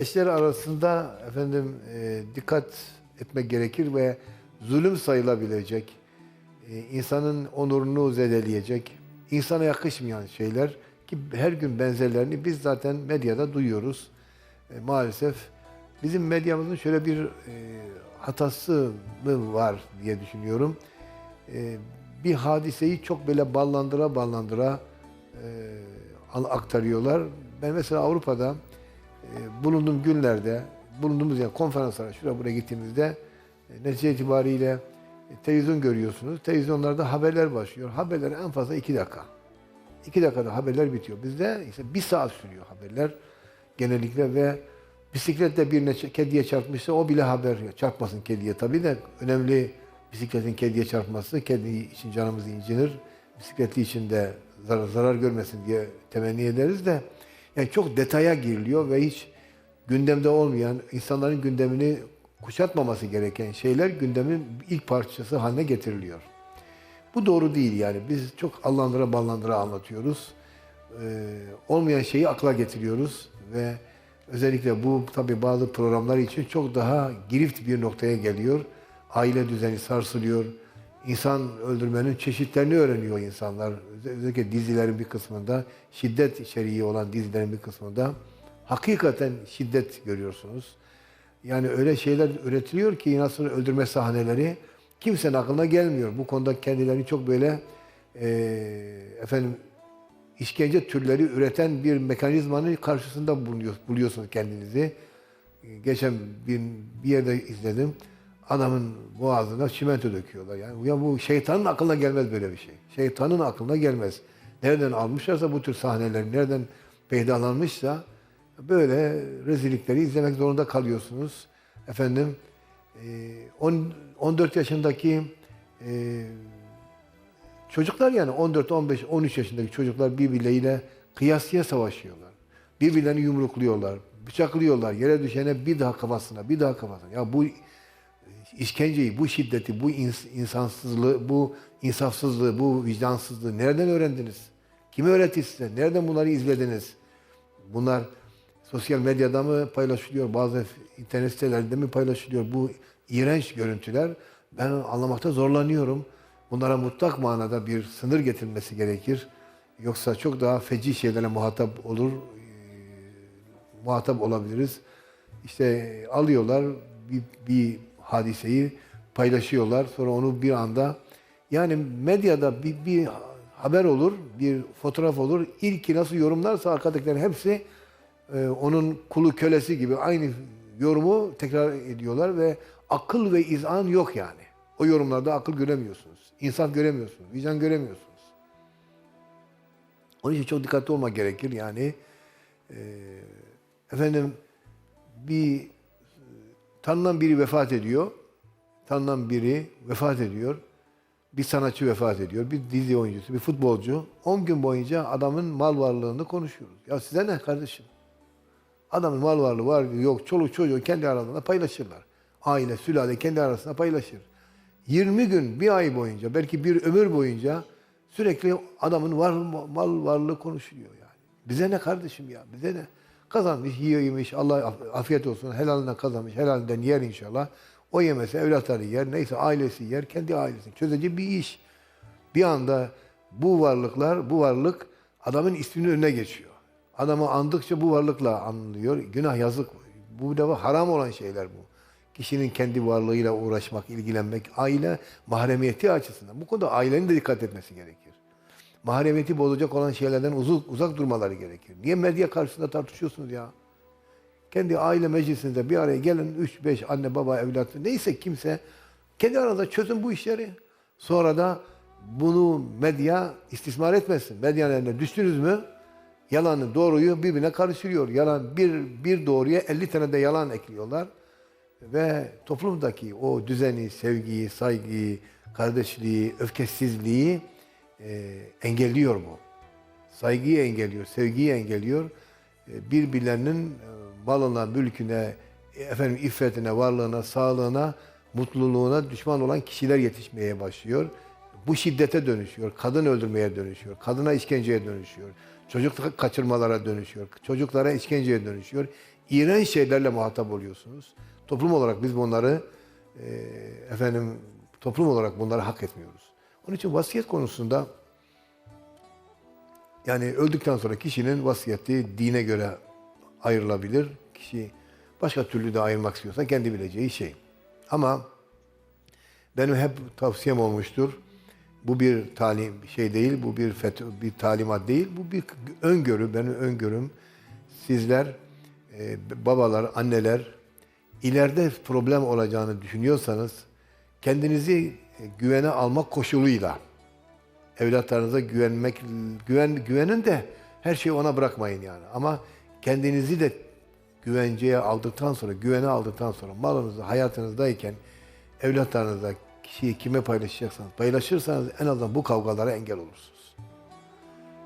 Eşler arasında efendim e, dikkat etmek gerekir ve zulüm sayılabilecek, e, insanın onurunu zedeleyecek, insana yakışmayan şeyler ki her gün benzerlerini biz zaten medyada duyuyoruz. E, maalesef bizim medyamızın şöyle bir e, hatası mı var diye düşünüyorum. E, bir hadiseyi çok böyle ballandıra ballandıra e, aktarıyorlar. Ben mesela Avrupa'da e, bulunduğum günlerde, bulunduğumuz yani konferanslara, şuraya buraya gittiğimizde e, netice itibariyle e, televizyon görüyorsunuz. Televizyonlarda haberler başlıyor. Haberler en fazla iki dakika. İki dakikada haberler bitiyor. Bizde işte bir saat sürüyor haberler genellikle ve bisikletle birine kediye çarpmışsa o bile haber. Çarpmasın kediye tabii de önemli bisikletin kediye çarpması. Kedi için canımız incinir. Bisikletli için de zarar, zarar görmesin diye temenni ederiz de yani çok detaya giriliyor ve hiç gündemde olmayan, insanların gündemini kuşatmaması gereken şeyler gündemin ilk parçası haline getiriliyor. Bu doğru değil yani. Biz çok allandıra ballandıra anlatıyoruz. Ee, olmayan şeyi akla getiriyoruz ve özellikle bu tabii bazı programlar için çok daha girift bir noktaya geliyor. Aile düzeni sarsılıyor. İnsan öldürmenin çeşitlerini öğreniyor insanlar. Özel- Özellikle dizilerin bir kısmında, şiddet içeriği olan dizilerin bir kısmında hakikaten şiddet görüyorsunuz. Yani öyle şeyler üretiliyor ki insanı öldürme sahneleri kimsenin aklına gelmiyor. Bu konuda kendilerini çok böyle eee, efendim işkence türleri üreten bir mekanizmanın karşısında buluyor, buluyorsunuz kendinizi. Geçen bir, bir yerde izledim. Adamın boğazına çimento döküyorlar. Yani ya bu şeytanın aklına gelmez böyle bir şey. Şeytanın aklına gelmez. Nereden almışlarsa bu tür sahneleri, nereden peydalanmışsa böyle rezillikleri izlemek zorunda kalıyorsunuz. Efendim e, on- 14 yaşındaki e, çocuklar yani 14, 15, 13 yaşındaki çocuklar birbirleriyle kıyasıya savaşıyorlar. Birbirlerini yumrukluyorlar, bıçaklıyorlar. Yere düşene bir daha kafasına, bir daha kafasına. Ya bu işkenceyi, bu şiddeti, bu ins- insansızlığı, bu insafsızlığı, bu vicdansızlığı nereden öğrendiniz? Kim öğretti size? Nereden bunları izlediniz? Bunlar sosyal medyada mı paylaşılıyor, bazı internet sitelerinde mi paylaşılıyor? Bu iğrenç görüntüler ben anlamakta zorlanıyorum. Bunlara mutlak manada bir sınır getirilmesi gerekir. Yoksa çok daha feci şeylere muhatap olur, muhatap olabiliriz. İşte alıyorlar bir, bir hadiseyi paylaşıyorlar. Sonra onu bir anda yani medyada bir, bir haber olur, bir fotoğraf olur. İlki nasıl yorumlarsa arkadakilerin hepsi e, onun kulu kölesi gibi aynı yorumu tekrar ediyorlar ve akıl ve izan yok yani. O yorumlarda akıl göremiyorsunuz. İnsan göremiyorsunuz. Vicdan göremiyorsunuz. Onun için çok dikkatli olmak gerekir. Yani e, efendim bir tanınan biri vefat ediyor. Tanınan biri vefat ediyor. Bir sanatçı vefat ediyor. Bir dizi oyuncusu, bir futbolcu. 10 gün boyunca adamın mal varlığını konuşuyoruz. Ya size ne kardeşim? Adamın mal varlığı var yok. Çoluk çocuğu kendi aralarında paylaşırlar. Aile, sülale kendi arasında paylaşır. 20 gün, bir ay boyunca, belki bir ömür boyunca sürekli adamın var, mal varlığı konuşuluyor yani. Bize ne kardeşim ya? Bize ne? Kazanmış, yiyor yemiş. Allah af- afiyet olsun. Helalinden kazanmış. Helalinden yer inşallah. O yemese evlatları yer. Neyse ailesi yer. Kendi ailesi. Çözeceği bir iş. Bir anda bu varlıklar, bu varlık adamın isminin önüne geçiyor. Adamı andıkça bu varlıkla anılıyor. Günah yazık. Bu defa haram olan şeyler bu. Kişinin kendi varlığıyla uğraşmak, ilgilenmek, aile mahremiyeti açısından. Bu konuda ailenin de dikkat etmesi gerekir. Mahremiyeti bozacak olan şeylerden uzak, uzak durmaları gerekir. Niye medya karşısında tartışıyorsunuz ya? Kendi aile meclisinde bir araya gelin 3-5 anne baba evlat neyse kimse kendi aranızda çözün bu işleri. Sonra da bunu medya istismar etmesin. Medyanın eline düştünüz mü yalanı doğruyu birbirine karıştırıyor. Yalan bir, bir doğruya 50 tane de yalan ekliyorlar. Ve toplumdaki o düzeni, sevgiyi, saygıyı, kardeşliği, öfkesizliği e, engelliyor bu saygıyı engelliyor, sevgiyi engelliyor. E, Birbirlerinin e, malına, mülküne, e, efendim iffetine, varlığına, sağlığına, mutluluğuna düşman olan kişiler yetişmeye başlıyor. Bu şiddete dönüşüyor, kadın öldürmeye dönüşüyor, kadına işkenceye dönüşüyor, çocuk kaçırmalara dönüşüyor, çocuklara işkenceye dönüşüyor. iğrenç şeylerle muhatap oluyorsunuz. Toplum olarak biz bunları e, efendim toplum olarak bunları hak etmiyoruz. Onun için vasiyet konusunda yani öldükten sonra kişinin vasiyeti dine göre ayrılabilir. Kişi başka türlü de ayırmak istiyorsa kendi bileceği şey. Ama benim hep tavsiyem olmuştur. Bu bir talim şey değil, bu bir fet bir talimat değil, bu bir öngörü, benim öngörüm. Sizler, e, babalar, anneler, ileride problem olacağını düşünüyorsanız, kendinizi güvene almak koşuluyla, evlatlarınıza güvenmek, güven, güvenin de her şeyi ona bırakmayın yani. Ama kendinizi de güvenceye aldıktan sonra, güvene aldıktan sonra, malınızı hayatınızdayken evlatlarınızla kişiyi kime paylaşacaksanız, paylaşırsanız en azından bu kavgalara engel olursunuz.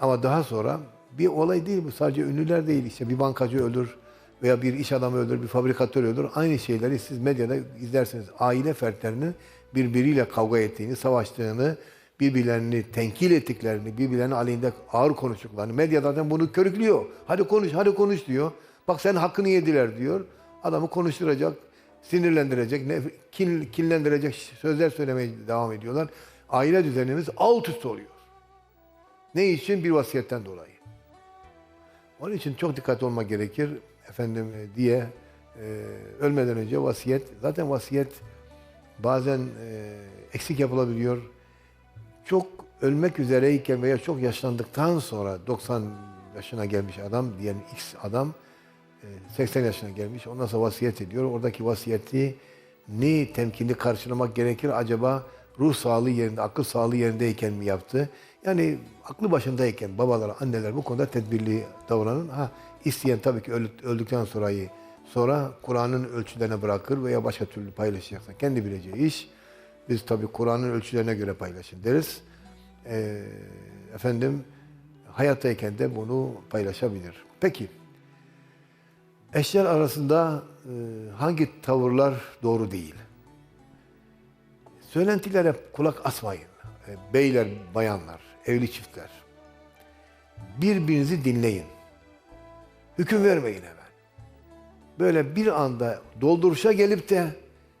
Ama daha sonra bir olay değil bu. Sadece ünlüler değil. işte bir bankacı ölür veya bir iş adamı ölür, bir fabrikatör ölür. Aynı şeyleri siz medyada izlersiniz. Aile fertlerinin birbiriyle kavga ettiğini, savaştığını, birbirlerini tenkil ettiklerini, birbirlerinin aleyhinde ağır konuştuklarını. Medya zaten bunu körüklüyor. Hadi konuş, hadi konuş diyor. Bak sen hakkını yediler diyor. Adamı konuşturacak, sinirlendirecek, kin, kinlendirecek sözler söylemeye devam ediyorlar. Aile düzenimiz alt üst oluyor. Ne için? Bir vasiyetten dolayı. Onun için çok dikkatli olmak gerekir efendim e, diye e, ölmeden önce vasiyet. Zaten vasiyet bazen e, eksik yapılabiliyor. Çok ölmek üzereyken veya çok yaşlandıktan sonra 90 yaşına gelmiş adam diyen X adam e, 80 yaşına gelmiş. Ondan sonra vasiyet ediyor. Oradaki vasiyeti ne temkinli karşılamak gerekir? Acaba ruh sağlığı yerinde, akıl sağlığı yerindeyken mi yaptı? Yani aklı başındayken babalar, anneler bu konuda tedbirli davranın. Ha isteyen tabii ki öl- öldükten sonrayı sonra Kur'an'ın ölçülerine bırakır veya başka türlü paylaşacaksa kendi bileceği iş. Biz tabii Kur'an'ın ölçülerine göre paylaşın deriz. Ee, efendim hayattayken de bunu paylaşabilir. Peki eşler arasında e, hangi tavırlar doğru değil? Söylentilere kulak asmayın. E, Beyler, bayanlar, evli çiftler. Birbirinizi dinleyin. Hüküm vermeyin hemen. Böyle bir anda dolduruşa gelip de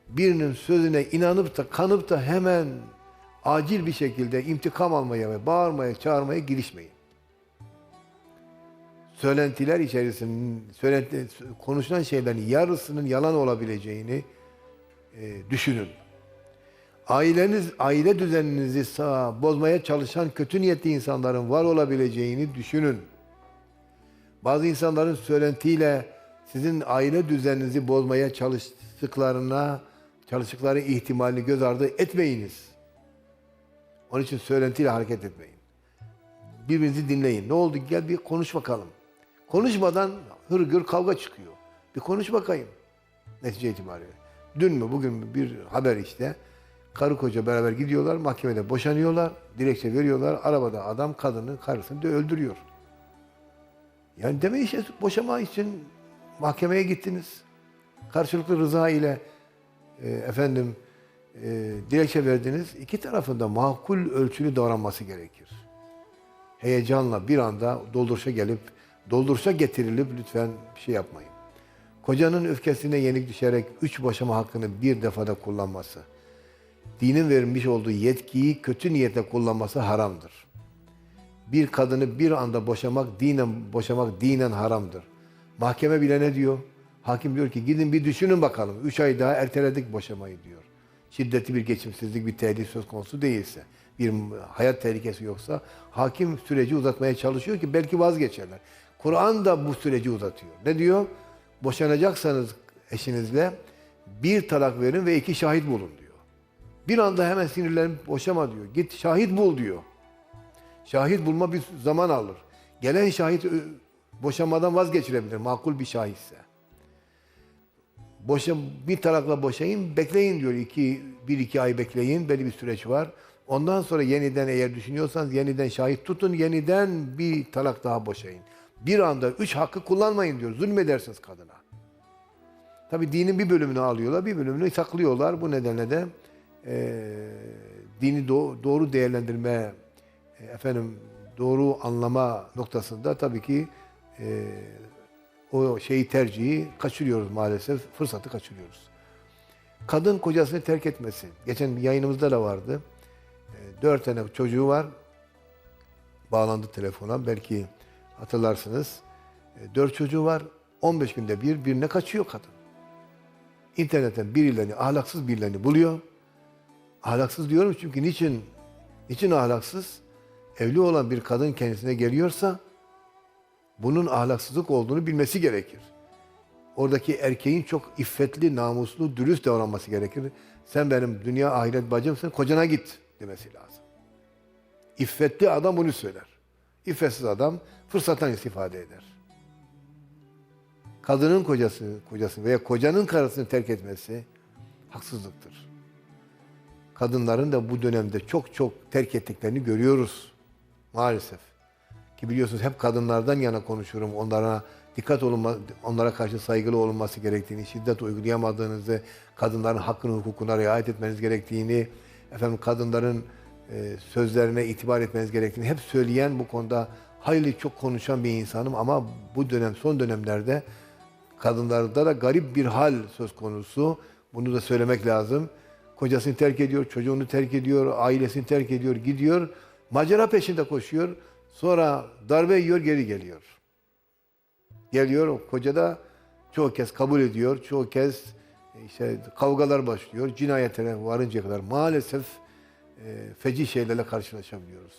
birinin sözüne inanıp da kanıp da hemen acil bir şekilde intikam almaya ve bağırmaya, çağırmaya girişmeyin. Söylentiler içerisinde söylenti, konuşulan şeylerin yarısının yalan olabileceğini e, düşünün. Aileniz, aile düzeninizi sağ, bozmaya çalışan kötü niyetli insanların var olabileceğini düşünün. Bazı insanların söylentiyle sizin aile düzeninizi bozmaya çalıştıklarına, çalıştıkları ihtimalini göz ardı etmeyiniz. Onun için söylentiyle hareket etmeyin. Birbirinizi dinleyin. Ne oldu? Gel bir konuş bakalım. Konuşmadan hırgür kavga çıkıyor. Bir konuş bakayım. Netice itibariyle. Dün mü bugün mü bir haber işte. Karı koca beraber gidiyorlar. Mahkemede boşanıyorlar. Dilekçe veriyorlar. Arabada adam kadını karısını da öldürüyor. Yani deme işte boşama için mahkemeye gittiniz. Karşılıklı rıza ile e, efendim e, dilekçe verdiniz. İki tarafında makul ölçülü davranması gerekir. Heyecanla bir anda dolduruşa gelip dolduruşa getirilip lütfen bir şey yapmayın. Kocanın öfkesine yenik düşerek üç boşama hakkını bir defada kullanması, dinin verilmiş olduğu yetkiyi kötü niyetle kullanması haramdır. Bir kadını bir anda boşamak, dinen boşamak dinen haramdır. Mahkeme bile ne diyor? Hakim diyor ki gidin bir düşünün bakalım. Üç ay daha erteledik boşamayı diyor. Şiddetli bir geçimsizlik, bir tehdit söz konusu değilse, bir hayat tehlikesi yoksa hakim süreci uzatmaya çalışıyor ki belki vazgeçerler. Kur'an da bu süreci uzatıyor. Ne diyor? Boşanacaksanız eşinizle bir talak verin ve iki şahit bulun diyor. Bir anda hemen sinirlenip boşama diyor. Git şahit bul diyor. Şahit bulma bir zaman alır. Gelen şahit ö, boşanmadan vazgeçirebilir makul bir şahitse. Boşa, bir talakla boşayın, bekleyin diyor. İki, bir iki ay bekleyin, belli bir süreç var. Ondan sonra yeniden eğer düşünüyorsanız yeniden şahit tutun, yeniden bir talak daha boşayın. Bir anda üç hakkı kullanmayın diyor. Zulmedersiniz kadına. Tabi dinin bir bölümünü alıyorlar, bir bölümünü saklıyorlar. Bu nedenle de e, dini do- doğru değerlendirme, e, efendim doğru anlama noktasında tabii ki e, o şeyi tercihi kaçırıyoruz maalesef. Fırsatı kaçırıyoruz. Kadın kocasını terk etmesi. Geçen yayınımızda da vardı. E, Dört tane çocuğu var. Bağlandı telefona. Belki hatırlarsınız. E, Dört çocuğu var. 15 günde bir birine kaçıyor kadın. İnternetten birilerini, ahlaksız birilerini buluyor. Ahlaksız diyorum çünkü niçin niçin ahlaksız? Evli olan bir kadın kendisine geliyorsa bunun ahlaksızlık olduğunu bilmesi gerekir. Oradaki erkeğin çok iffetli, namuslu, dürüst davranması gerekir. Sen benim dünya ahiret bacımsın, kocana git demesi lazım. İffetli adam bunu söyler. İffetsiz adam fırsattan istifade eder. Kadının kocası, kocası veya kocanın karısını terk etmesi haksızlıktır. Kadınların da bu dönemde çok çok terk ettiklerini görüyoruz. Maalesef. Ki biliyorsunuz hep kadınlardan yana konuşuyorum. Onlara dikkat olunma, onlara karşı saygılı olunması gerektiğini, şiddet uygulayamadığınızı, kadınların hakkını, hukukuna riayet etmeniz gerektiğini, efendim kadınların e, sözlerine itibar etmeniz gerektiğini hep söyleyen bu konuda hayli çok konuşan bir insanım ama bu dönem son dönemlerde kadınlarda da garip bir hal söz konusu. Bunu da söylemek lazım. Kocasını terk ediyor, çocuğunu terk ediyor, ailesini terk ediyor, gidiyor. Macera peşinde koşuyor. Sonra darbe yiyor, geri geliyor. Geliyor, koca da çoğu kez kabul ediyor, çoğu kez e, işte kavgalar başlıyor, cinayetlere varıncaya kadar maalesef e, feci şeylerle karşılaşabiliyoruz.